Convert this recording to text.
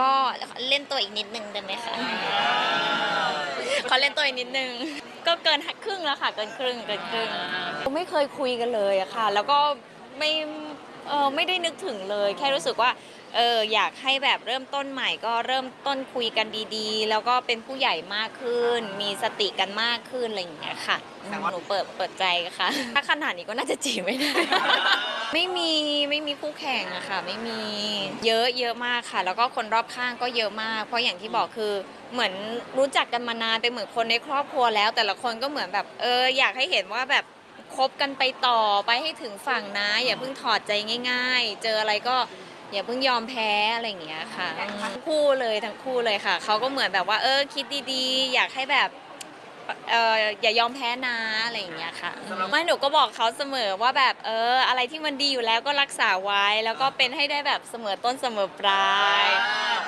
ก็เล่นตัวอีกนิดนึงได้ไหมคะขอเล่นตัวอีกนิดนึง ก็เกินครึ่งแล้วค่ะ เกินครึ่งเกินครึ่งไม่เคยคุยกันเลยอะค่ะ แล้วก็ไม่เออไม่ได้นึกถึงเลย แค่รู้สึกว่าเอออยากให้แบบเริ่มต้นใหม่ก็เริ่มต้นคุยกันดีๆ แล้วก็เป็นผู้ใหญ่มากขึ้น มีสติกันมากขึ้นอะไรอย่างเงี้ยค่ะหนูเปิดเปิดใจค่ะ ถ้าขนาดนี้ก็น่าจะจีบไม่ได้ ไม่มีไม่มีคู่แข่งอะค่ะ ไม่มีเยอะเยอะมากค่ะ แล้วก็คนรอบข้างก็เยอะมาก เพราะอย่างที่บอกคือเหมือนรู้จักกันมานานเป็นเหมือนคนในครอบครัวแล้ว แต่ละคนก็เหมือนแบบเอออยากให้เห็นว่าแบบคบกันไปต่อไปให้ถึงฝั่งนะ อย่าเพิ่งถอดใจง่าย ๆ เจออะไรก็อย่าเพิ่งยอมแพ้อะไรอย่างเงี้ยค่ะทั้งคู่เลยทั้งคู่เลยค่ะเขาก็เหมือนแบบว่าเออคิดดีๆ อยากให้แบบ เอออย่ายอมแพ้นะอะไรอย่างเงี้ยค่ะไม่หนูก็บอกเขาเสมอว่าแบบเออ อะไรที่มันดีอยู่แล้วก็รักษาไว้ แล้วก็เป็นให้ได้แบบเสมอต้นเสมอปลาย